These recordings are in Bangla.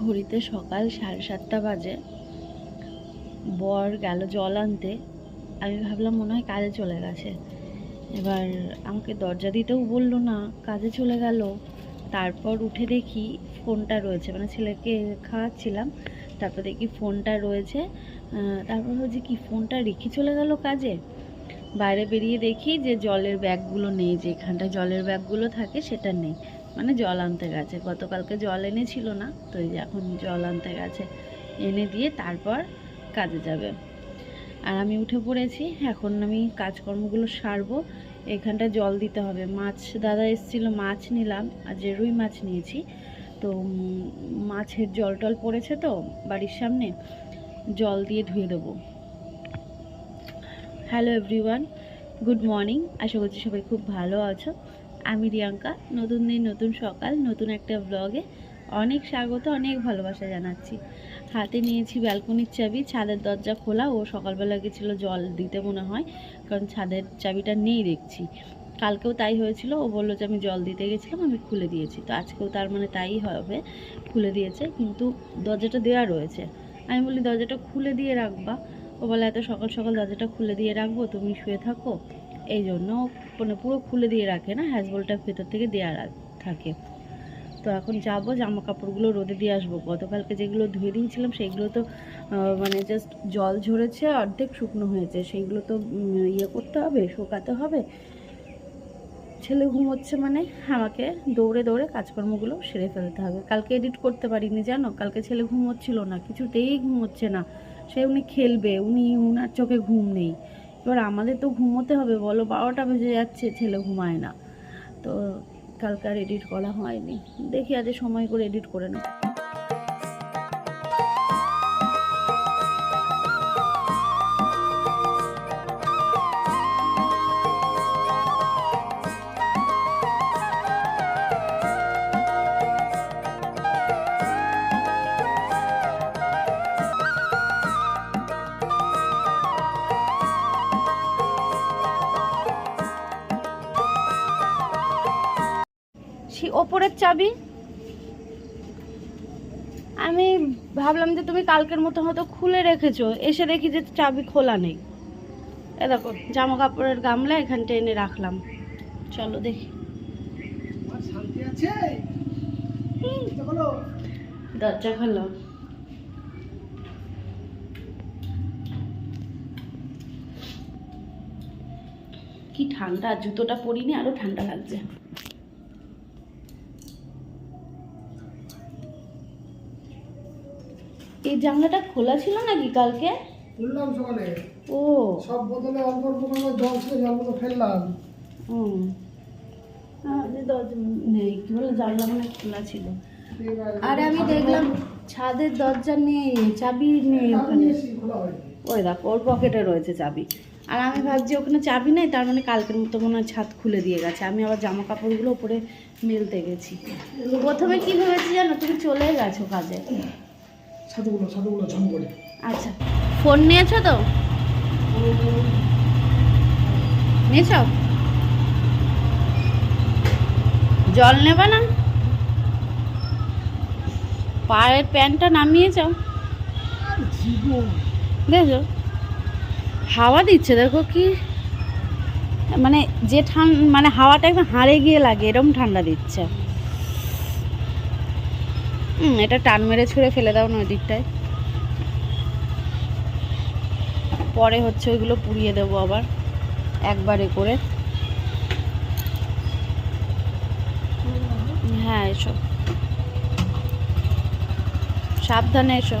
ঘড়িতে সকাল সাড়ে সাতটা বাজে, বর গেল জল আনতে। আমি ভাবলাম মনে হয় কাজে চলে গেছে। এবার আমাকে দরজা দিতেও বলল না, কাজে চলে গেল। তারপর উঠে দেখি ফোনটা রয়েছে মানে ছেলেকে খাওয়াচ্ছিলাম, তারপর দেখি ফোনটা রয়েছে। তারপর হচ্ছে কি ফোনটা রেখে চলে গেল কাজে? বাইরে বেরিয়ে দেখি যে জলের ব্যাগগুলো নেই, যেখানটায় জলের ব্যাগগুলো থাকে সেটা নেই। মানে জল আনতে গেছে। গতকালকে জল এনেছিল না, তো এই যে এখন জল আনতে গেছে। এনে দিয়ে তারপর কাজে যাবে। আর আমি উঠে পড়েছি, এখন আমি কাজকর্মগুলো সারবো। এখানটা জল দিতে হবে। মাছ, দাদা এসেছিল, মাছ নিলাম। আর যে রুই মাছ নিয়েছি, তো মাছের জল টল পড়েছে তো বাড়ির সামনে, জল দিয়ে ধুয়ে দেবো। হ্যালো এভরিওয়ান গুড মর্নিং আশা করছি সবাই খুব ভালো আছো। আমি রিয়াঙ্কা, নতুন দিন, নতুন সকাল, নতুন একটা ব্লগে অনেক স্বাগত, অনেক ভালোবাসা জানাচ্ছি। হাতে নিয়েছি ব্যালকনির চাবি, ছাদের দরজা খোলা ও সকালবেলা গেছিল জল দিতে মনে হয়, কারণ ছাদের চাবিটা নেই দেখছি। কালকেও তাই হয়েছিল, ও বলল যে আমি জল দিতে গেছিলাম, আমি খুলে দিয়েছি। তো আজকেও তার মানে তাই হবে, খুলে দিয়েছে, কিন্তু দরজাটা দেওয়া রয়েছে। আমি বলি, দরজাটা খুলে দিয়ে রাখবা। ও বলে, এত সকাল সকাল দরজাটা খুলে দিয়ে রাখব, তুমি শুয়ে থাকো। এই জন্য মানে পুরো খুলে দিয়ে রাখে না হ্যাজবলটা ভেতর থেকে দেওয়া থাকে। তো এখন যাব জামা কাপড়গুলো রোদে দিয়ে আসব। গতকালকে যেগুলো ধুয়ে দিয়েছিলাম, সেইগুলো তো মানে জাস্ট জল ঝরেছে, অর্ধেক শুকনো হয়েছে। সেইগুলো তো ইয়ে করতে হবে, শুকাতে হবে। ছেলে ঘুমোচ্ছে মানে আমাকে দৌড়ে দৌড়ে কাজকর্মগুলো সেরে ফেলতে হবে। কালকে এডিট করতে পারিনি, জানো? কালকে ছেলে ঘুমোচ্ছিল না, কিছুতেই ঘুমোচ্ছে না। সে উনি খেলবে, উনি, উনার চোখে ঘুম নেই। এবার আমাদের তো ঘুমোতে হবে, বলো বারোটা বেজে যাচ্ছে, ছেলে ঘুমায় না। তো কালকে আর এডিট করা হয়নি। দেখি আজ সময় করে এডিট করে নেব। চাবি? আমি ভাবলাম যে তুমি কালকের মতো হয়তো খুলে রেখেছো এসে দেখি যে চাবি খোলা নেই। এ দেখো জামা কাপড়ের গামলা এখানটা এনে রাখলাম। চলো দেখি। দরজা খোলো। কি ঠান্ডা জুতোটা পরিনি আরও ঠান্ডা লাগছে। এই জানলাটা খোলা ছিল নাকি কালকে? বললাম সকালে। ও। সব বোতলে অল্প অল্প করে জল ছিল জলগুলো ফেললাম। হুম নেই কি বলে জানলা মানে খোলা ছিল। আরে আমি দেখলাম ছাদের দরজা নেই চাবি নেই ওখানে। ওই দেখো ওর পকেটে রয়েছে চাবি। আর আমি ভাবছি ওখানে চাবি নেই তার মানে কালকের মতো মনে হয় ছাদ খুলে দিয়ে গেছে। আমি আবার জামা কাপড়গুলো উপরে মেলতে গেছি। প্রথমে কি ভেবেছি জানো তুমি চলে গেছো কাজে। আচ্ছা ফোন নিয়েছো তো? নিয়েছ? জল নেবে না? পায়ের প্যান্টটা নামিয়ে যাও দেখো হাওয়া দিচ্ছে, দেখো কি। মানে যে ঠান মানে হাওয়াটা একদম হাড়ে গিয়ে লাগে এরকম ঠান্ডা দিচ্ছে। এটা টান মেরে ছুঁড়ে ফেলে দাও না ওই দিকটায়। পরে হচ্ছে ওইগুলো পুড়িয়ে দেবো আবার, একবারে করে। হ্যাঁ এসো। সাবধানে এসো।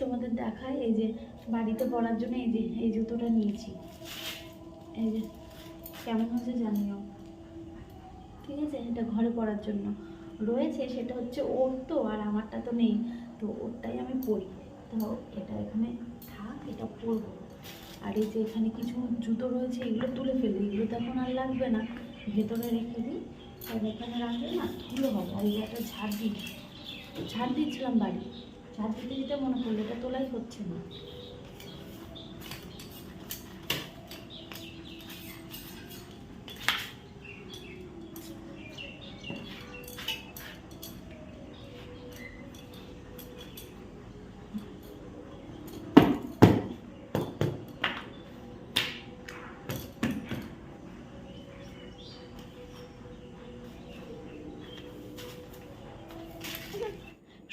তোমাদের দেখায়, এই যে বাড়িতে পড়ার জন্য এই যে, এই জুতোটা নিয়েছি। এই যে, কেমন হচ্ছে জানিও? ঠিক আছে, এটা ঘরে পড়ার জন্য। রয়েছে, সেটা হচ্ছে ওর তো, আর আমারটা তো নেই। তো ওরটাই আমি পরি। তো এটা এখানে থাক, এটা পরবো। আর এই যে এখানে কিছু জুতো রয়েছে, এগুলো তুলে ফেলি। এগুলো তো এখন আর লাগবে না। ভেতরে রেখে দিই। আর এখানে রাখলে না ধুলো হবে, আর এই একটা ঝাড় দিই। ঝাড় দিচ্ছিলাম বাড়ি দিতে মনে করলে এটা তোলাই হচ্ছে না।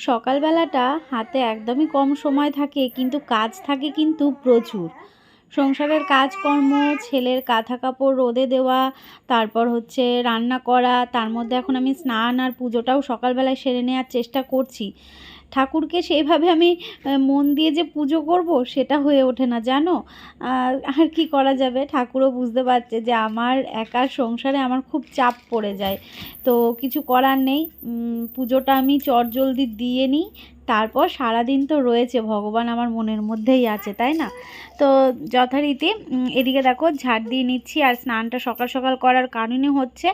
সকালবেলাটা হাতে একদমই কম সময় থাকে, কিন্তু কাজ থাকে কিন্তু প্রচুর। সংসারের কাজকর্ম, ছেলের কাঁথা কাপড় রোদে দেওয়া, তারপর হচ্ছে রান্না করা, তার মধ্যে এখন আমি স্নান আর পুজোটাও সকালবেলায় সেরে নেওয়ার চেষ্টা করছি। ঠাকুরকে সেইভাবে আমি মন দিয়ে যে পুজো করব সেটা হয়ে ওঠে না, জানো? আর কি করা যাবে? ঠাকুরও বুঝতে পারছে যে আমার একার সংসারে আমার খুব চাপ পড়ে যায়। তো কিছু করার নেই। পুজোটা আমি চট জলদি দিয়ে নিই। তারপর সারাদিন তো রয়েছে ভগবান আমার মনের মধ্যেই আছে তাই না? তো যথারীতি এদিকে দেখো ঝাড় দিয়ে নিচ্ছি আর স্নানটা সকাল সকাল করার কারণে হচ্ছে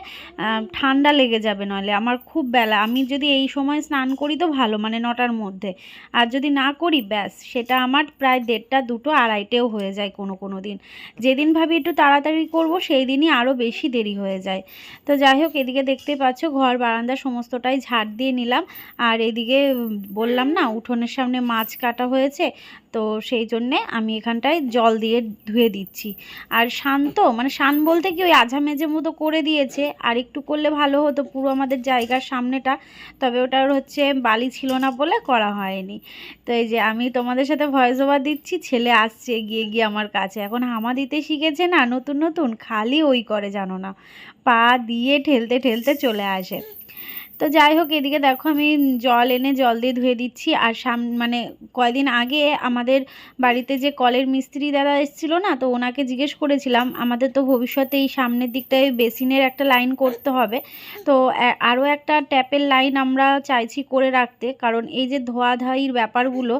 ঠান্ডা লেগে যাবে নইলে। আমার খুব বেলা আমি যদি এই সময় স্নান করি তো ভালো মানে নটার মধ্যে। আর যদি না করি ব্যাস সেটা আমার প্রায় দেড়টা দুটো আড়াইটেও হয়ে যায় কোনো কোনো দিন। যেদিন ভাবি একটু তাড়াতাড়ি করব সেই দিনই আরও বেশি দেরি হয়ে যায়। তো যাই হোক এদিকে দেখতে পাচ্ছ ঘর বারান্দা সমস্তটাই ঝাড় দিয়ে নিলাম। আর এদিকে উম, বললাম না, উঠোনের সামনে মাছ কাটা হয়েছে, তো সেই জন্যে আমি এখানটায় জল দিয়ে ধুয়ে দিচ্ছি। আর শান্ত মানে শান বলতে কি ওই আঝা মেঝে মতো করে দিয়েছে, আর একটু করলে ভালো হতো পুরো আমাদের জায়গার সামনেটা, তবে ওটার হচ্ছে বালি ছিল না বলে করা হয়নি। তো এই যে আমি তোমাদের সাথে ভয়েস ওভার দিচ্ছি, ছেলে আসছে গিয়ে গিয়ে আমার কাছে। এখন হামা দিতে শিখেছে না, নতুন নতুন, খালি ওই করে জানো না। পা দিয়ে ঠেলতে ঠেলতে চলে আসে। তো যাই হোক, এদিকে দেখো আমি জল এনে জল দিয়ে ধুয়ে দিচ্ছি। আর সাম মানে কয়দিন আগে আমাদের বাড়িতে যে কলের মিস্ত্রি দাদা এসেছিল না, তো ওনাকে জিজ্ঞেস করেছিলাম, আমাদের তো ভবিষ্যতে এই সামনের দিকটায় বেসিনের একটা লাইন করতে হবে। তো আরও একটা ট্যাপের লাইন আমরা চাইছি করে রাখতে, কারণ এই যে ধোয়াধাইয়ের ব্যাপারগুলো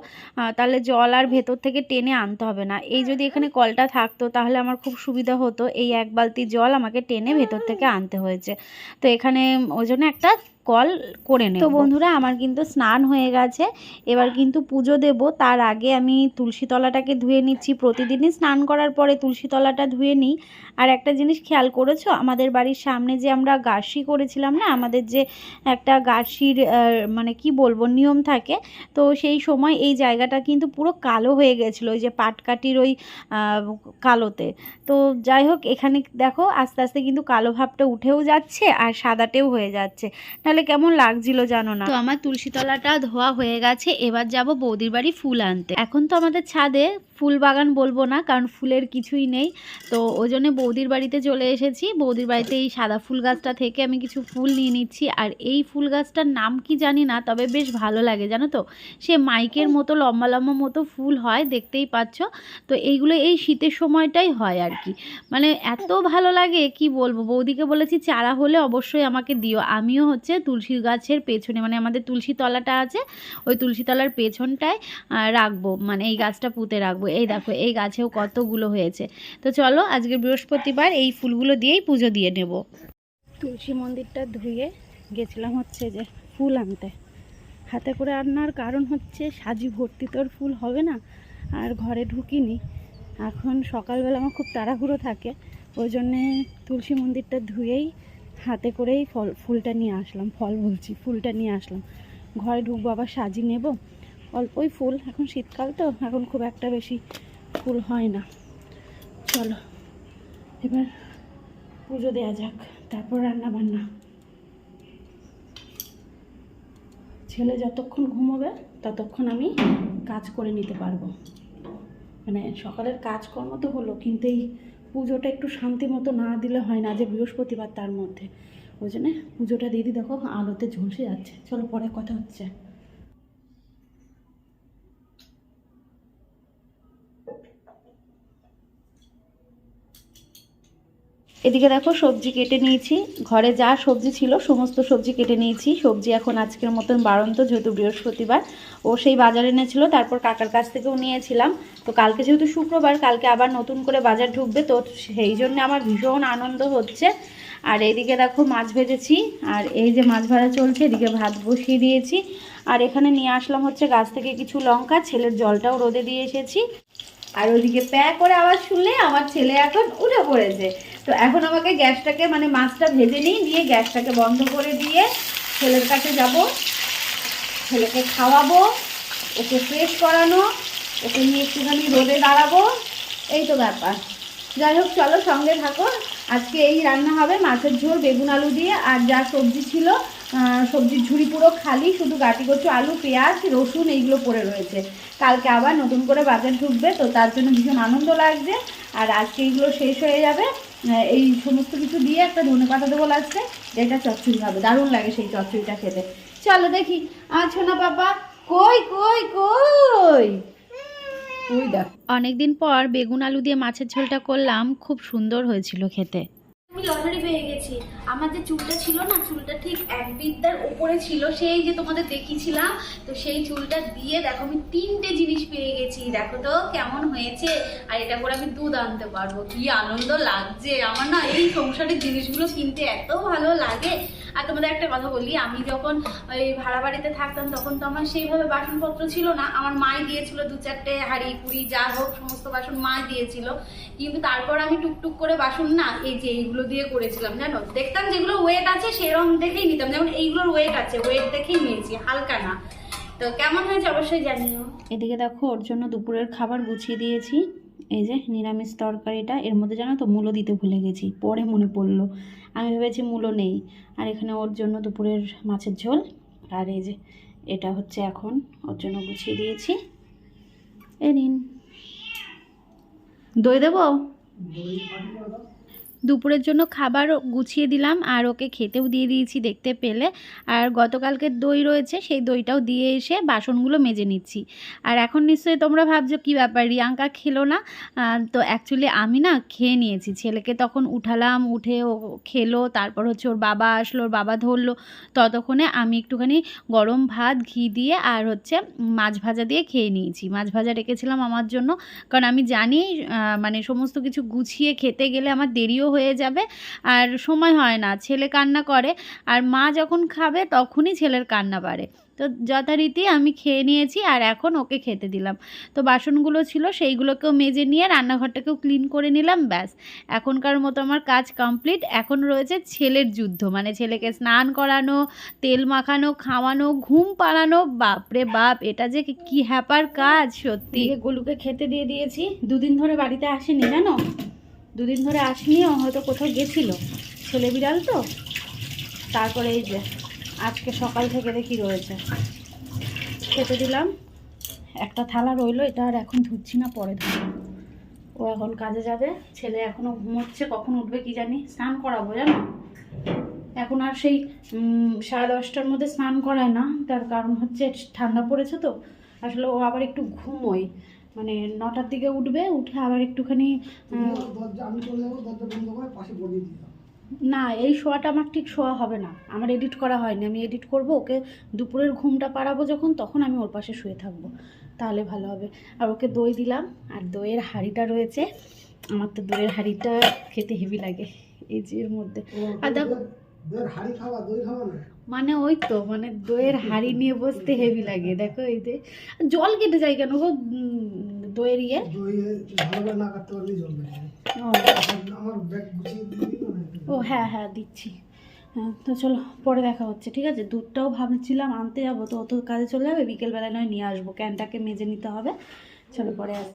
তাহলে জল আর ভেতর থেকে টেনে আনতে হবে না। এই যদি এখানে কলটা থাকতো, তাহলে আমার খুব সুবিধা হতো। এই এক বালতি জল আমাকে টেনে ভেতর থেকে আনতে হয়েছে। তো এখানে ওই জন্য একটা কল করে নেব। তো বন্ধুরা আমার কিন্তু স্নান হয়ে গেছে। এবার কিন্তু পুজো দেব। তার আগে আমি তুলসী তলাটাকে ধুয়ে নিচ্ছি। প্রতিদিনই স্নান করার পরে তুলসী তলাটা ধুয়ে নিই। আর একটা জিনিস খেয়াল করেছ? আমাদের বাড়ির সামনে যে আমরা গাছি করেছিলাম না, আমাদের যে একটা গাছির মানে কি বলব, নিয়ম থাকে, তো সেই সময় এই জায়গাটা কিন্তু পুরো কালো হয়ে গেছিল, ওই যে পাটকাঠির ওই কালোতে। তো যাই হোক, এখানে দেখো, আস্তে আস্তে কিন্তু কালো ভাবটা উঠেও যাচ্ছে আর সাদাটেও হয়ে যাচ্ছে। তাহলে কেমন লাগছিল জানো না? তো আমার তুলসীতলাটা ধোয়া হয়ে গেছে, এবার যাব বৌদির বাড়ি ফুল আনতে। এখন তো আমাদের ছাদে ফুল বাগান বলব না, কারণ ফুলের কিছুই নেই, তো ওই জন্য বৌদির বাড়িতে চলে এসেছি। বৌদির বাড়িতে এই সাদা ফুল গাছটা থেকে আমি কিছু ফুল নিয়ে নিচ্ছি। আর এই ফুল গাছটার নাম কি জানি না, তবে বেশ ভালো লাগে, জানো তো? সে মাইকের মতো, লম্বা লম্বা মতো ফুল হয়, দেখতেই পাচ্ছ। তো এইগুলো এই শীতের সময়টাই হয় আর কি। মানে এত ভালো লাগে, কি বলব? বৌদিকে বলেছি, চারা হলে অবশ্যই আমাকে দিও। আমিও হচ্ছে তুলসী গাছের পেছনে মানে আমাদের তুলসী তলাটা আছে, ওই তুলসী তলার পেছনটায় রাখব মানে এই গাছটা পুঁতে রাখব। এই দেখো, এই গাছেও কতগুলো হয়েছে। তো চলো আজকে বৃহস্পতিবার এই ফুলগুলো দিয়েই পুজো দিয়ে নেব। তুলসী মন্দিরটা ধুয়ে গেছিলাম হচ্ছে যে ফুল আনতে। হাতে করে আনার কারণ হচ্ছে সাজি ভর্তি তোর ফুল হবে না, আর ঘরে ঢুকিনি। এখন সকালবেলা আমার খুব তাড়াহুড়ো থাকে, ওই জন্যে তুলসী মন্দিরটা ধুয়েই হাতে করেই ফল, ফুলটা নিয়ে আসলাম, ফল বলছি, ফুলটা নিয়ে আসলাম। ঘরে ঢুকবো, আবার সাজি নেব। অল্পই ফুল, এখন শীতকাল তো, এখন খুব একটা বেশি ফুল হয় না। চলো। এবার পুজো দেওয়া যাক, তারপর রান্না বান্না ছেলে যতক্ষণ ঘুমোবে, ততক্ষণ আমি কাজ করে নিতে পারব। মানে সকালের কাজকর্ম তো হলো, কিন্তু এই পুজোটা একটু শান্তি মতো না দিলে হয় না, যে বৃহস্পতিবার তার মধ্যে। ওই জন্যে পুজোটা দিদি দেখো আলোতে ঝলসে যাচ্ছে। চলো পরে কথা হচ্ছে। এদিকে দেখো, সবজি কেটে নিয়েছি। ঘরে যা সবজি ছিল, সমস্ত সবজি কেটে নিয়েছি। সবজি এখন আজকের মতন বাড়ন্ত, যেহেতু বৃহস্পতিবার। ও সেই বাজারে এনেছিল, তারপর কাকার কাছ থেকেও নিয়েছিলাম। তো কালকে যেহেতু শুক্রবার, কালকে আবার নতুন করে বাজার ঢুকবে, তো সেই জন্য আমার ভীষণ আনন্দ হচ্ছে। আর এদিকে দেখো, মাছ ভেজেছি। আর এই যে মাছ ভাজা চলছে, এদিকে ভাত বসিয়ে দিয়েছি। আর এখানে নিয়ে আসলাম হচ্ছে গাছ থেকে কিছু লঙ্কা, ছেলের জলটাও রোদে দিয়ে এসেছি। আর ওদিকে প্যা করে আওয়াজ শুনলে আমার ছেলে এখন উঠে পড়েছে। তো এখন আমাকে গ্যাসটাকে মানে মাছটা ভেজে নিই দিয়ে গ্যাসটাকে বন্ধ করে দিয়ে ছেলের কাছে যাব। ছেলেকে খাওয়াবো, ওকে ফ্রেশ করানো, ওকে নিয়ে একটুখানি রোদে দাঁড়াবো। এই তো ব্যাপার। যাই হোক, চলো সঙ্গে থাকো। আজকে এই রান্না হবে মাছের ঝোল, বেগুন আলু দিয়ে, আর যা সবজি ছিল সবজির ঝুড়ি পুরো খালি, শুধু গাটি কচু, আলু, পেঁয়াজ, রসুন এইগুলো পড়ে রয়েছে। কালকে আবার নতুন করে বাজার ঢুকবে, তো তার জন্য ভীষণ আনন্দ লাগছে। আর আজকে এইগুলো শেষ হয়ে যাবে। এই সমস্ত কিছু দিয়ে একটা ধনে পাতা দেবো লাগছে এটা চচ্চড়ি হবে দারুণ লাগে সেই চচ্চড়িটা খেতে। চলো দেখি আছো না বাবা কই কই কই? অনেকদিন পর বেগুন আলু দিয়ে মাছের ঝোলটা করলাম, খুব সুন্দর হয়েছিল খেতে। আমি লটারি পেয়ে গেছি। আমার যে চুলটা ছিল না, চুলটা ঠিক এক বিদ্যার উপরে ছিল, সেই যে তোমাদের দেখিয়েছিলাম, তো সেই চুলটা দিয়ে দেখো আমি তিনটে জিনিস পেয়ে গেছি। দেখো তো কেমন হয়েছে। আর এটা করে আমি দুধ আনতে পারব। কি আনন্দ লাগছে। আমার না এই সংসারের জিনিসগুলো কিনতে এত ভালো লাগে। আর তোমাদের একটা কথা বলি, আমি যখন ওই ভাড়া বাড়িতে থাকতাম তখন তো আমার সেইভাবে বাসনপত্র ছিল না। আমার মাই দিয়েছিল দু চারটে হাঁড়ি, কুড়ি, যা হোক সমস্ত বাসন মা দিয়েছিল। কিন্তু তারপর আমি টুকটুক করে বাসন, না, এই যে এইগুলো দিয়ে করেছিলাম, জানো? দেখতাম যেগুলো ওয়েট আছে সেরকম দেখেই নিতাম। যেমন এইগুলোর ওয়েট আছে ওয়েট দেখেই নিয়েছি, হালকা না। তো কেমন হয়েছে অবশ্যই জানিও। এদিকে দেখো, ওর জন্য দুপুরের খাবার গুছিয়ে দিয়েছি। এই যে নিরামিষ তরকারিটা, এর মধ্যে জানো তো মূলো দিতে ভুলে গেছি, পরে মনে পড়ল। আমি ভেবেছি মূলো নেই। আর এখানে ওর জন্য দুপুরের মাছের ঝোল। আর এই যে এটা হচ্ছে এখন ওর জন্য গুছিয়ে দিয়েছি। এ নিন। দই দেবো? দুপুরের জন্য খাবার গুছিয়ে দিলাম আর ওকে খেতেও দিয়ে দিয়েছি দেখতে পেলে। আর গতকালকে দই রয়েছে, সেই দইটাও দিয়ে এসে বাসনগুলো মেজে নিচ্ছি। আর এখন নিশ্চয়ই তোমরা ভাবছ, কী ব্যাপার, রিয়াঙ্কা খেলো না? তো অ্যাকচুয়ালি আমি না খেয়ে নিয়েছি। ছেলেকে তখন উঠালাম, উঠে ও খেলো, তারপর হচ্ছে ওর বাবা আসলো, ওর বাবা ধরলো। ততক্ষণে আমি একটুখানি গরম ভাত, ঘি দিয়ে আর হচ্ছে মাছ ভাজা দিয়ে খেয়ে নিয়েছি। মাছ ভাজা রেখেছিলাম আমার জন্য। কারণ আমি জানি মানে সমস্ত কিছু গুছিয়ে খেতে গেলে আমার দেরিও হয়ে যাবে আর সময় হয় না, ছেলে কান্না করে আর মা যখন খাবে তখনই ছেলের কান্না বাড়ে। তো যথারীতি আমি খেয়ে নিয়েছি আর এখন ওকে খেতে দিলাম। তো বাসনগুলো ছিল সেইগুলোকেও মেজে নিয়ে রান্নাঘরটাকেও ক্লিন করে নিলাম, ব্যাস। এখনকার মতো আমার কাজ কমপ্লিট এখন রয়েছে ছেলের যুদ্ধ মানে ছেলেকে স্নান করানো, তেল মাখানো, খাওয়ানো, ঘুম পাড়ানো। বাপরে বাপ, এটা যে কি হ্যাপার কাজ, সত্যি। গলুকে খেতে দিয়ে দিয়েছি, দুদিন ধরে বাড়িতে আসেনি, জানো? দুদিন ধরে আসেনি, ও হয়তো কোথাও গেছিল। ছেলে বিড়াল তো? তারপরে এই যে, আজকে সকাল থেকে দেখি রয়েছে। খেতে দিলাম। একটা থালা রইল, এটা আর এখন ধুচ্ছি না, পরে ধুবো। ও এখন কাজে যাবে, ছেলে এখনও ঘুমোচ্ছে, কখন উঠবে কি জানি, স্নান করাবো, জানো? এখন আর সেই সাড়ে দশটার মধ্যে স্নান করায় না, তার কারণ হচ্ছে ঠান্ডা পড়েছে তো, আসলে ও আবার একটু ঘুমোয়। মানে নটার দিকে উঠবে উঠে আবার একটুখানি না এই শোয়াটা আমার ঠিক শোয়া হবে না। আমার এডিট করা হয়নি আমি এডিট করব ওকে দুপুরের ঘুমটা পাড়াবো যখন তখন আমি ওর পাশে শুয়ে থাকব। তাহলে ভালো হবে। আর ওকে দই দিলাম আর দইয়ের হাঁড়িটা রয়েছে। আমার তো দইয়ের হাঁড়িটা খেতে হেভি লাগে এই যে এর মধ্যে। আর দেখো মানে ওই তো মানে দইয়ের হাঁড়ি নিয়ে বসতে হেভি লাগে দেখো এই যে। জল কেটে যায় কেন গো দইয়ের ইয়ে? ও। হ্যাঁ হ্যাঁ দিচ্ছি। হ্যাঁ তো চলো পরে দেখা হচ্ছে ঠিক আছে? দুধটাও ভাবছিলাম আনতে যাব তো অত কাজে চলে যাবে বিকেলবেলায় নয় নিয়ে আসব ক্যানটাকে মেজে নিতে হবে। চলো পরে আস